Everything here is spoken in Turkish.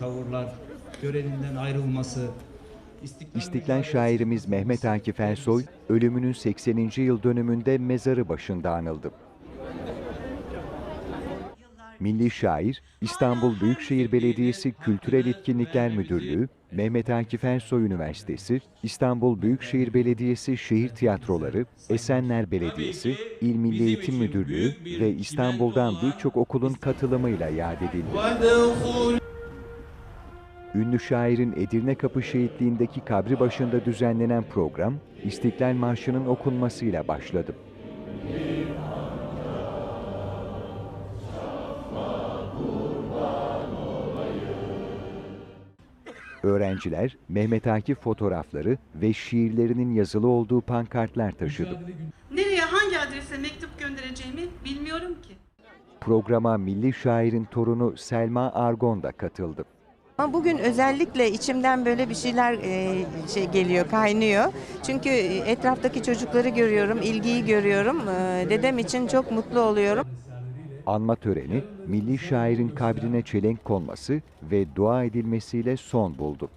tavırlar, görevinden ayrılması, İstiklal, İstiklal şairimiz Mehmet Akif Ersoy, ölümünün 80. yıl dönümünde mezarı başında anıldı. Milli şair, İstanbul Büyükşehir Belediyesi Kültürel Etkinlikler Müdürlüğü, Mehmet Akif Ersoy Üniversitesi, İstanbul Büyükşehir Belediyesi Şehir Tiyatroları, Esenler Belediyesi, İl Milli Eğitim Müdürlüğü ve İstanbul'dan birçok okulun katılımıyla yad edildi. Ünlü şairin Edirne Kapı şehitliğindeki kabri başında düzenlenen program, İstiklal Marşı'nın okunmasıyla başladı. Öğrenciler Mehmet Akif fotoğrafları ve şiirlerinin yazılı olduğu pankartlar taşıdı. Nereye hangi adrese mektup göndereceğimi bilmiyorum ki. Programa milli şairin torunu Selma Argon da katıldı. Ama bugün özellikle içimden böyle bir şeyler e, şey geliyor, kaynıyor. Çünkü etraftaki çocukları görüyorum, ilgiyi görüyorum. E, dedem için çok mutlu oluyorum. Anma töreni, milli şairin kabrine çelenk konması ve dua edilmesiyle son buldu.